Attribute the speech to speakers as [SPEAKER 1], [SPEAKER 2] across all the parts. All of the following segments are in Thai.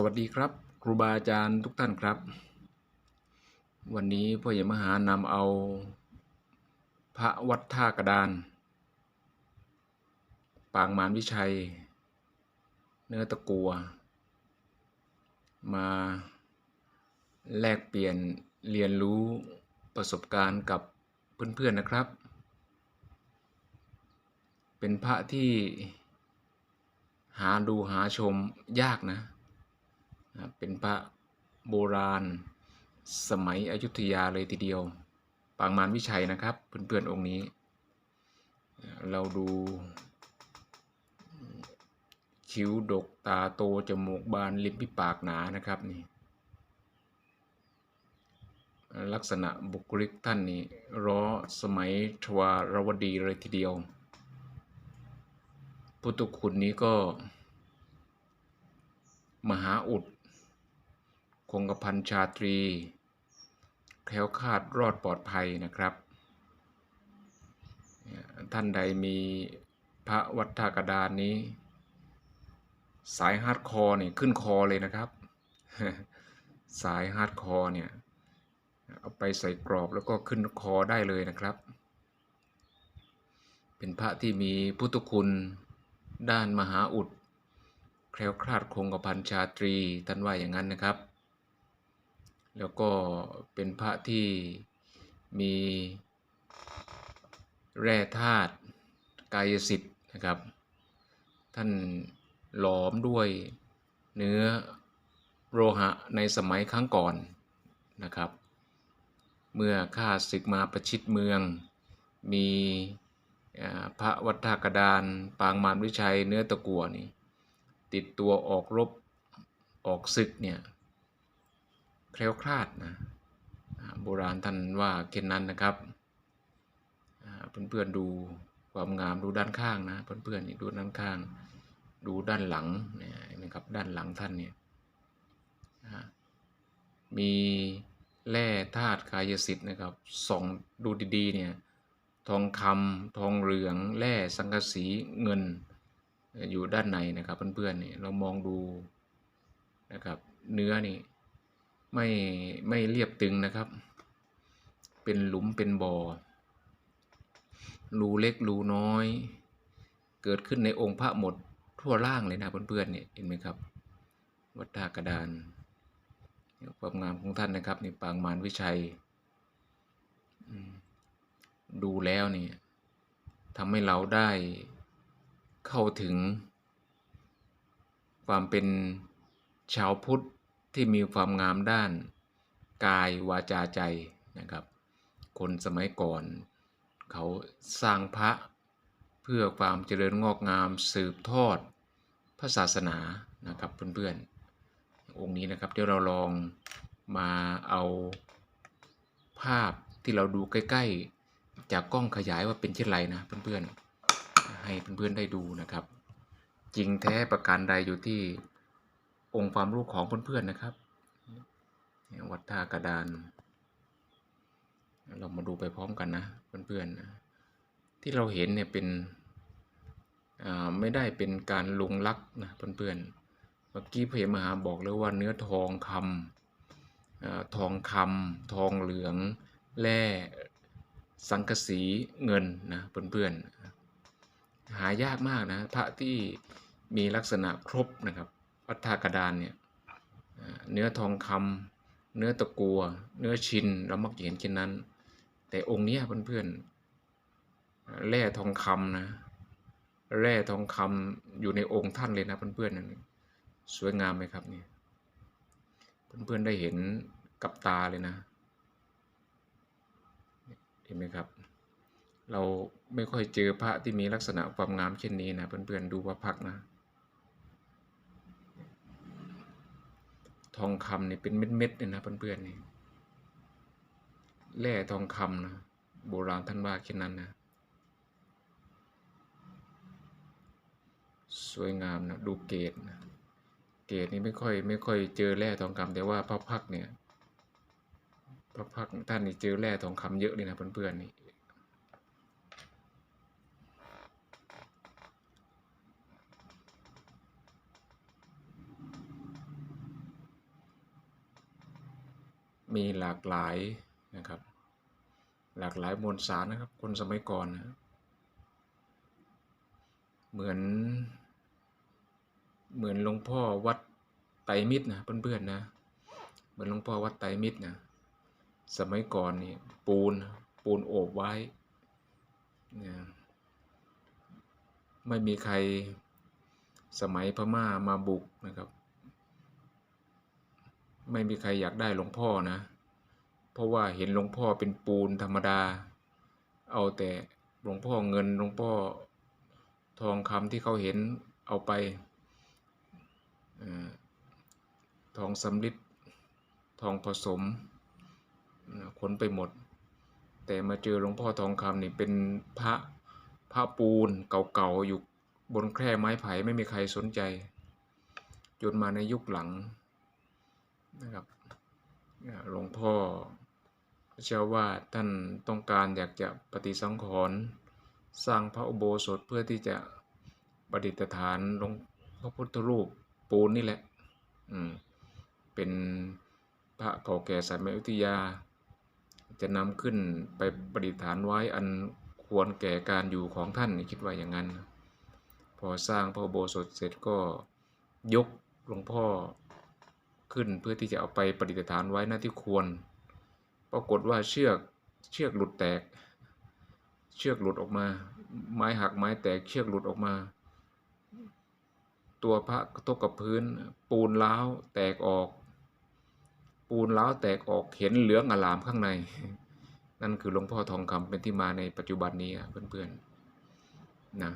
[SPEAKER 1] สวัสดีครับ ครูบาอาจารย์ทุกท่านครับ วันนี้พ่อใหญ่มหานำเอาพระวัดท่ากระดาน ปางมารวิชัย เนื้อตะกัว มาแลกเปลี่ยนเรียนรู้ประสบการณ์กับเพื่อนๆนะครับ เป็นพระที่หาดูหาชมยากนะ เป็นพระโบราณ สมัยอยุธยาเลยทีเดียว ปางมารวิชัยนะครับ เพื่อนๆองค์นี้ เราดูคิ้วดกตาโต จมูกบานลิ้มพิปากหนานะครับนี่ลักษณะบุคลิกท่านนี่ร้อสมัยทวารวดีเลยทีเดียว พุทธคุณนี้ก็ มหาอุด คงกระพันชาตรี แคล้วคาดรอดปลอดภัยนะครับ ท่านใดมีพระวัฏทากดานนี้ สายฮาร์ดคอร์เนี่ยขึ้นคอเลยนะครับ สายฮาร์ดคอร์เนี่ยเอาไปใส่กรอบแล้วก็ขึ้นคอได้เลยนะครับ เป็นพระที่มีพุทธคุณด้านมหาอุด แคล้วคลาดคงกระพันชาตรีท่านว่าอย่างนั้นนะครับ แล้วก็เป็นพระที่มีแร่ธาตุกายสิทธิ์นะครับ ท่านหลอมด้วยเนื้อโลหะในสมัยครั้งก่อนนะครับ เมื่อข้าศึกมาประชิดเมือง มีพระวัฏากดานปางมารวิชัยเนื้อตะกัวนี่ติดตัวออกรบออกศึกเนี่ย แคล้วคลาดนะโบราณท่านว่าเช่นนั้นนะครับเพื่อนๆดูความงามดูด้านข้างนะเพื่อนๆนี่ดูด้านข้าง ดูด้านหลังเนี่ยนะครับด้านหลังท่านเนี่ยมีแร่ธาตุกายสิทธิ์นะครับส่องดูดีๆเนี่ยทองคำทองเหลืองแร่สังกะสีเงินอยู่ด้านในนะครับเพื่อนๆนี่เรามองดูนะครับเนื้อนี่ ไม่ไม่เรียบตึงนะครับ เป็นหลุมเป็นบ่อ รูเล็กรูน้อย เกิดขึ้นในองค์พระหมดทั่วล่างเลยนะเพื่อนๆเนี่ยเห็นไหมครับ วัดท่ากระดานความงามของท่านนะครับนี่ปางมารวิชัย ดูแล้วเนี่ยทำให้เราได้เข้าถึงความเป็นชาวพุทธ ที่มีความงามด้าน กายวาจาใจนะครับ คนสมัยก่อน เขาสร้างพระเพื่อความเจริญงอกงามสืบทอดพระศาสนานะครับเพื่อนๆ องค์นี้นะครับเดี๋ยวเราลองมาเอาภาพที่เราดูใกล้ ๆ จากกล้องขยายว่าเป็นเช่นไรนะเพื่อนๆ ให้เพื่อนๆได้ดูนะครับ จริงแท้ประการใดอยู่ที่ องค์ความรู้ของเพื่อนๆนะครับ วัดท่ากระดาน เรามาดูไปพร้อมกันนะเพื่อนๆที่เราเห็นเนี่ยเป็นไม่ได้เป็นการลงลักนะเพื่อนๆ เมื่อกี้พระมหาบอกเลยว่าเนื้อทองคำทองคำทองเหลือง แร่สังกสีเงินนะเพื่อนๆ หายากมากนะพระที่มีลักษณะครบนะครับ วัฏากระดานเนี่ยเนื้อทองคำเนื้อตะกัว เนื้อชินเรามักเห็นเช่นนั้น แต่องค์นี้เพื่อนๆแร่ทองคำนะ แร่ทองคำอยู่ในองค์ท่านเลยนะเพื่อนๆนั่นสวยงามไหมครับนี่เพื่อนๆได้เห็นกับตาเลยนะ เห็นไหมครับ เราไม่ค่อยเจอพระที่มีลักษณะความงามเช่นนี้นะเพื่อนๆดูว่าพักนะ ทองคำนี่เป็นเม็ดๆเลยนะเพื่อนๆนี่แร่ทองคำนะโบราณท่านว่าเช่นนั้นนะสวยงามนะดูเกตนะเกตนี่ไม่ค่อยไม่ค่อยเจอแร่ทองคำแต่ว่าพระพักเนี่ยพระพักท่านนี่เจอแร่ทองคำเยอะเลยนะเพื่อนๆนี่ มีหลากหลายนะครับ หลากหลายมวลสารนะครับ คนสมัยก่อนนะเหมือน เหมือนหลวงพ่อวัดไตรมิตรนะเพื่อนๆนะเหมือนหลวงพ่อวัดไตรมิตรนะสมัยก่อนนี่ปูนปูนโอบไว้เนี่ไม่มีใครสมัยพม่ามาบุกนะครับ ไม่มีใครอยากได้หลวงพ่อนะ เพราะว่าเห็นหลวงพ่อเป็นปูนธรรมดา เอาแต่หลวงพ่อเงินหลวงพ่อทองคำที่เขาเห็นเอาไปอทองสำริดทองผสมขนไปหมด แต่มาเจอหลวงพ่อทองคำนี่เป็นพระพระปูนเก่าๆอยู่บนแคร่ไม้ไผ่ไม่มีใครสนใจ จนมาในยุคหลัง นะครับหลวงพ่อเชื่อว่าท่านต้องการอยากจะปฏิสังขรณ์สร้างพระอุโบสถเพื่อที่จะประดิษฐานหลวงพระพุทธรูปปูนนี่แหละ อืม เป็นพระเก่าแก่สายมัยอยุธยา จะนำขึ้นไปประดิษฐานไว้อันควรแก่การอยู่ของท่านคิดว่าอย่างนั้น พอสร้างพระอุโบสถเสร็จก็ยกหลวงพ่อ ขึ้นเพื่อที่จะเอาไปประดิษฐานไว้หน้าที่ควร ปรากฏว่าเชือกเชือกหลุดแตก เชือกหลุดออกมา ไม้หักไม้แตกเชือกหลุดออกมา ตัวพระกระทบกับพื้น ปูนล้าวแตกออก ปูนล้าวแตกออกเห็นเหลืองอลามข้างใน นั่นคือหลวงพ่อทองคำเป็นที่มาในปัจจุบันนี้เพื่อนๆนะ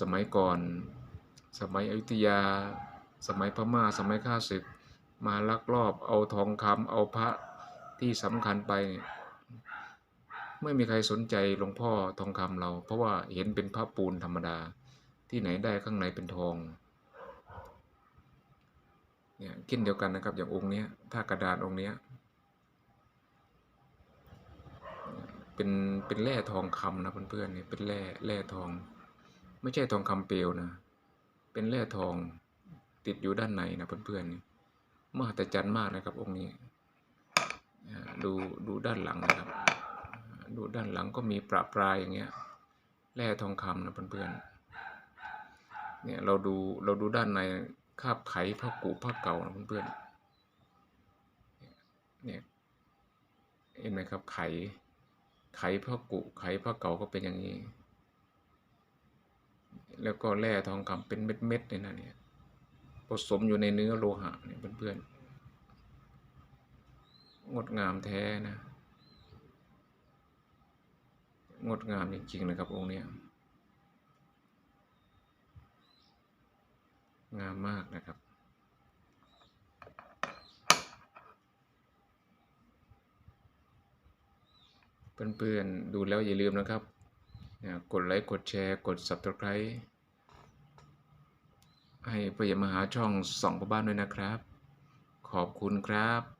[SPEAKER 1] สมัยก่อน สมัยอยุธยา สมัยพม่า สมัยข้าศึก มาลักลอบเอาทองคำเอาพระที่สำคัญไป ไม่มีใครสนใจหลวงพ่อทองคำเรา เพราะว่าเห็นเป็นพระปูนธรรมดาที่ไหนได้ข้างในเป็นทองเนี่ยกินเดียวกันนะครับอย่างองค์นี้ถ้ากระดาษองค์นี้เป็นเป็นแร่ทองคำนะเพื่อนๆเนี่ยเป็นแร่แร่ทอง ไม่ใช่ทองคำเปลวนะ เป็นแร่ทองติดอยู่ด้านในนะเพื่อนๆนี่ย มหัศจรรย์มากนะครับ องค์นี้ดูดูด้านหลังนะครับ ดูด้านหลังก็มีประปรายอย่างเงี้ยแร่ทองคำนะเพื่อนๆเนี่ยเราดูเราดูด้านในคาบไขพระกุพระเก่านะเพื่อนๆเนี่ยเห็นไหมครับไขไขพระกุไขพระเก่าก็เป็นอย่างนี้ แล้วก็แร่ทองคำเป็นเม็ดๆเลยนะเนี่ย ผสมอยู่ในเนื้อโลหะเนี่ยเพื่อนๆ งดงามแท้นะ งดงามจริงๆนะครับองค์เนี้ยงามมากนะครับ เพื่อนๆ ดูแล้วอย่าลืมนะครับ กดไลค์ กดแชร์ กด Subscribe ให้พระยมหาช่องส่องพระบ้านด้วยนะครับ ขอบคุณครับ